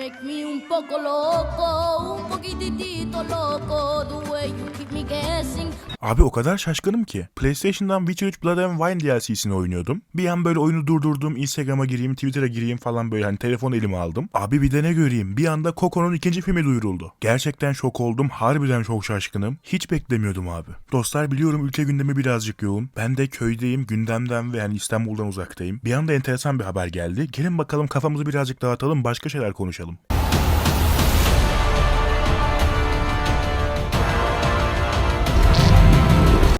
make me un poco loco, un poquitito loco, the way you keep me guessing. Abi o kadar şaşkınım ki. PlayStation'dan Witcher 3 Blood and Wine DLC'sini oynuyordum. Bir an böyle oyunu durdurdum. Instagram'a gireyim, Twitter'a gireyim falan böyle hani telefon elime aldım. Abi bir de ne göreyim. Bir anda Coco'nun ikinci filmi duyuruldu. Gerçekten şok oldum. Harbiden çok şaşkınım. Hiç beklemiyordum abi. Dostlar biliyorum ülke gündemi birazcık yoğun. Ben de köydeyim, gündemden ve yani İstanbul'dan uzaktayım. Bir anda enteresan bir haber geldi. Gelin bakalım kafamızı birazcık dağıtalım, başka şeyler konuşalım.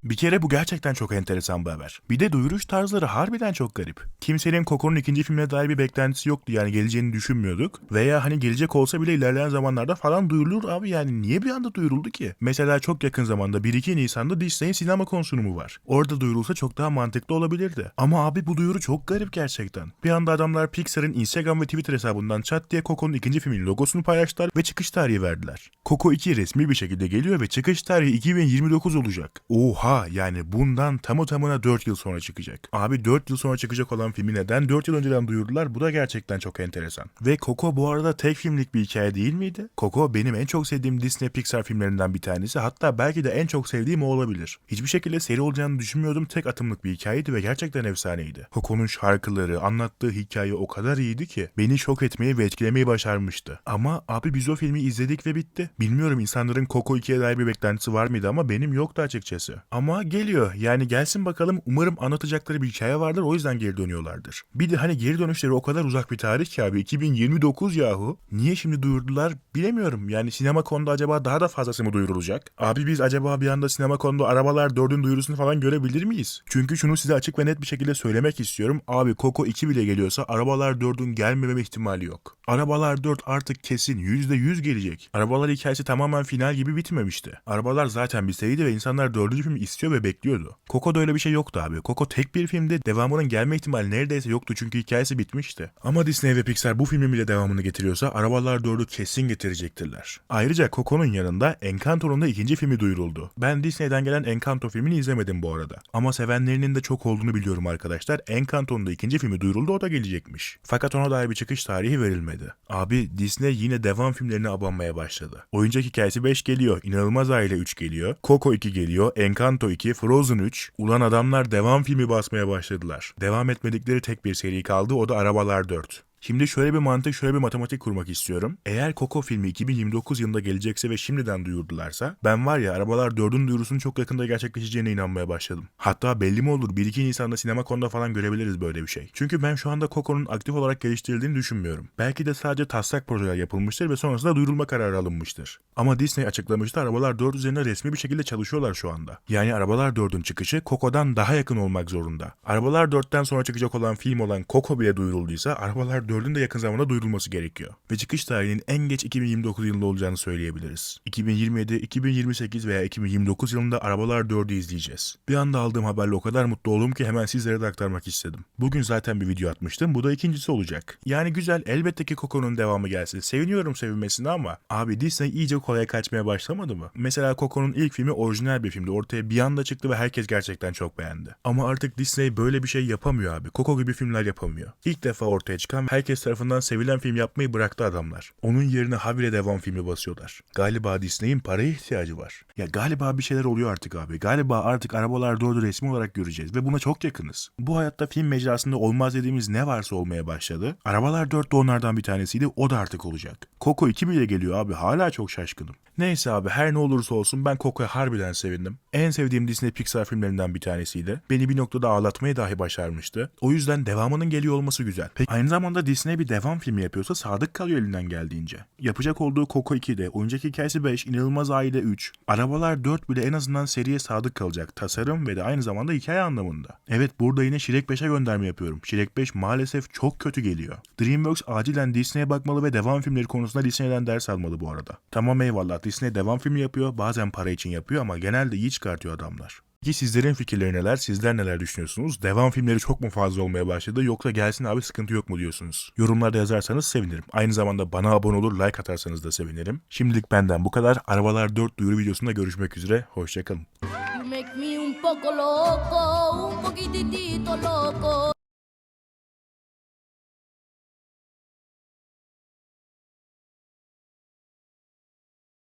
Bir kere bu gerçekten çok enteresan bir haber. Bir de duyuruş tarzları harbiden çok garip. Kimsenin Coco'nun ikinci filmine dair bir beklentisi yoktu yani geleceğini düşünmüyorduk. Veya hani gelecek olsa bile ilerleyen zamanlarda falan duyurulur abi yani niye bir anda duyuruldu ki? Mesela çok yakın zamanda 1-2 Nisan'da Disney'in sinema konsumu var. Orada duyurulsa çok daha mantıklı olabilirdi. Ama abi bu duyuru çok garip gerçekten. Bir anda adamlar Pixar'ın Instagram ve Twitter hesabından çat diye Coco'nun ikinci filminin logosunu paylaştılar ve çıkış tarihi verdiler. Coco 2 resmi bir şekilde geliyor ve çıkış tarihi 2029 olacak. Oha yani bundan tamı tamına 4 yıl sonra çıkacak. Abi 4 yıl sonra çıkacak olan filmi neden 4 yıl önceden duyurdular? Bu da gerçekten çok enteresan. Ve Coco bu arada tek filmlik bir hikaye değil miydi? Coco benim en çok sevdiğim Disney Pixar filmlerinden bir tanesi. Hatta belki de en çok sevdiğim o olabilir. Hiçbir şekilde seri olacağını düşünmüyordum. Tek atımlık bir hikayeydi ve gerçekten efsaneydi. Coco'nun şarkıları, anlattığı hikaye o kadar iyiydi ki beni şok etmeyi ve etkilemeyi başarmıştı. Ama abi biz o filmi izledik ve bitti. Bilmiyorum insanların Coco 2'ye dair bir beklentisi var mıydı ama benim yoktu açıkçası. Ama geliyor. Yani gelsin bakalım. Umarım anlatacakları bir hikaye vardır. O yüzden geri dönüyorlardır. Bir de hani geri dönüşleri o kadar uzak bir tarih ki abi. 2029 yahu. Niye şimdi duyurdular bilemiyorum. Yani sinema konuda acaba daha da fazlası mı duyurulacak? Abi biz acaba bir anda sinema konuda arabalar 4'ün duyurusunu falan görebilir miyiz? Çünkü şunu size açık ve net bir şekilde söylemek istiyorum. Abi Coco 2 bile geliyorsa arabalar 4'ün gelmeme ihtimali yok. Arabalar 4 artık kesin %100 gelecek. Arabalar hikayesi tamamen final gibi bitmemişti. Arabalar zaten bir seriydi ve insanlar 4. filmi istiyor ve bekliyordu. Coco'da öyle bir şey yoktu abi. Coco tek bir filmde devamının gelme ihtimali neredeyse yoktu çünkü hikayesi bitmişti. Ama Disney ve Pixar bu filmin bile devamını getiriyorsa Arabalar 4'ü kesin getirecektirler. Ayrıca Coco'nun yanında Encanto'nun da ikinci filmi duyuruldu. Ben Disney'den gelen Encanto filmini izlemedim bu arada. Ama sevenlerinin de çok olduğunu biliyorum arkadaşlar. Encanto'nun da ikinci filmi duyuruldu o da gelecekmiş. Fakat ona dair bir çıkış tarihi verilmedi. Abi Disney yine devam filmlerine abanmaya başladı. Oyuncak hikayesi 5 geliyor. İnanılmaz Aile 3 geliyor. Coco 2 geliyor. Encanto 2, Frozen 3. Ulan adamlar devam filmi basmaya başladılar. Devam etmedikleri tek bir seri kaldı o da Arabalar 4. Şimdi şöyle bir mantık, şöyle bir matematik kurmak istiyorum. Eğer Coco filmi 2029 yılında gelecekse ve şimdiden duyurdularsa ben var ya Arabalar 4'ün duyurusunun çok yakında gerçekleşeceğine inanmaya başladım. Hatta belli mi olur 1-2 Nisan'da sinema konuda falan görebiliriz böyle bir şey. Çünkü ben şu anda Coco'nun aktif olarak geliştirildiğini düşünmüyorum. Belki de sadece taslak projeler yapılmıştır ve sonrasında duyurulma kararı alınmıştır. Ama Disney açıklamıştı Arabalar 4 üzerine resmi bir şekilde çalışıyorlar şu anda. Yani Arabalar 4'ün çıkışı Coco'dan daha yakın olmak zorunda. Arabalar 4'ten sonra çıkacak olan film olan Coco bile duyurulduysa Arabalar 4'ün de yakın zamanda duyurulması gerekiyor. Ve çıkış tarihinin en geç 2029 yılında olacağını söyleyebiliriz. 2027, 2028 veya 2029 yılında Arabalar 4'ü izleyeceğiz. Bir anda aldığım haberle o kadar mutlu oldum ki hemen sizlere de aktarmak istedim. Bugün zaten bir video atmıştım. Bu da ikincisi olacak. Yani güzel elbette ki Coco'nun devamı gelsin. Seviniyorum sevinmesine ama abi Disney iyice kolaya kaçmaya başlamadı mı? Mesela Coco'nun ilk filmi orijinal bir filmdi. Ortaya bir anda çıktı ve herkes gerçekten çok beğendi. Ama artık Disney böyle bir şey yapamıyor abi. Coco gibi filmler yapamıyor. İlk defa ortaya çıkan herkes tarafından sevilen film yapmayı bıraktı adamlar. Onun yerine habire devam filmi basıyorlar. Galiba Disney'in paraya ihtiyacı var. Ya galiba bir şeyler oluyor artık abi. Galiba artık Arabalar 4'ü resmi olarak göreceğiz ve buna çok yakınız. Bu hayatta film mecrasında olmaz dediğimiz ne varsa olmaya başladı. Arabalar 4 de onlardan bir tanesiydi. O da artık olacak. Coco 2 bile geliyor abi. Hala çok şaşkınım. Neyse abi her ne olursa olsun ben Coco'ya harbiden sevindim. En sevdiğim Disney Pixar filmlerinden bir tanesiydi. Beni bir noktada ağlatmayı dahi başarmıştı. O yüzden devamının geliyor olması güzel. Peki aynı zamanda Disney bir devam filmi yapıyorsa sadık kalıyor elinden geldiğince. Yapacak olduğu Coco 2'de, oyuncak hikayesi 5, İnanılmaz Aile 3, Arabalar 4 bile en azından seriye sadık kalacak. Tasarım ve de aynı zamanda hikaye anlamında. Evet burada yine Shrek 5'e gönderme yapıyorum. Shrek 5 maalesef çok kötü geliyor. DreamWorks acilen Disney'e bakmalı ve devam filmleri konusunda Disney'den ders almalı bu arada. Tamam eyvallah Disney devam filmi yapıyor, bazen para için yapıyor ama genelde iyi çıkartıyor adamlar. Ki sizlerin fikirleri neler, sizler neler düşünüyorsunuz? Devam filmleri çok mu fazla olmaya başladı yoksa gelsin abi sıkıntı yok mu diyorsunuz? Yorumlarda yazarsanız sevinirim. Aynı zamanda bana abone olur, like atarsanız da sevinirim. Şimdilik benden bu kadar. Arabalar 4 duyuru videosunda görüşmek üzere. Hoşçakalın.